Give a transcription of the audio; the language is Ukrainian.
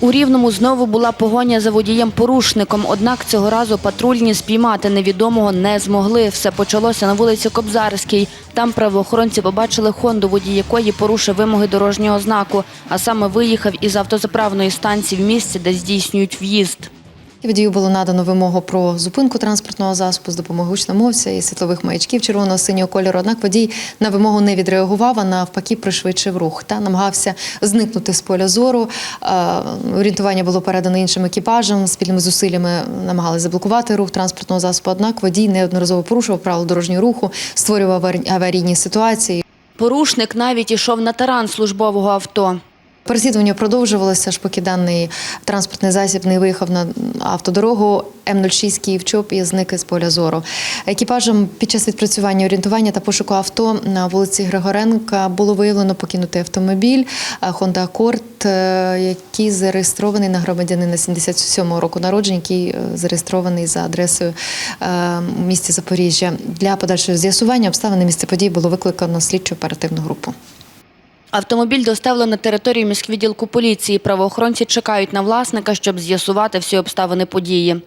У Рівному знову була погоня за водієм-порушником, однак цього разу патрульні спіймати невідомого не змогли. Все почалося на вулиці Кобзарській. Там правоохоронці побачили Хонду, водій якої порушив вимоги дорожнього знаку, а саме виїхав із автозаправної станції в місці, де здійснюють в'їзд. Водію було надано вимогу про зупинку транспортного засобу з допомогою гучномовця і світлових маячків червоного синього кольору. Однак водій на вимогу не відреагував, а навпаки пришвидшив рух та намагався зникнути з поля зору. Орієнтування було передано іншим екіпажам. Спільними зусиллями намагалися заблокувати рух транспортного засобу. Однак водій неодноразово порушував правила дорожнього руху, створював аварі- аварійні ситуації. Порушник навіть ішов на таран службового авто. Переслідування продовжувалося, аж поки даний транспортний засіб не виїхав на автодорогу М06 Київ-Чоп і зник із поля зору. Екіпажем під час відпрацювання орієнтування та пошуку авто на вулиці Григоренка було виявлено покинутий автомобіль е, Honda Accord, е, який зареєстрований на громадянина 77-го року народження, який е, зареєстрований за адресою е, в місті Запоріжжя. Для подальшого з'ясування обставини місця події було викликано слідчо оперативну групу. Автомобіль доставлено на територію міськвідділку поліції. Правоохоронці чекають на власника, щоб з'ясувати всі обставини події.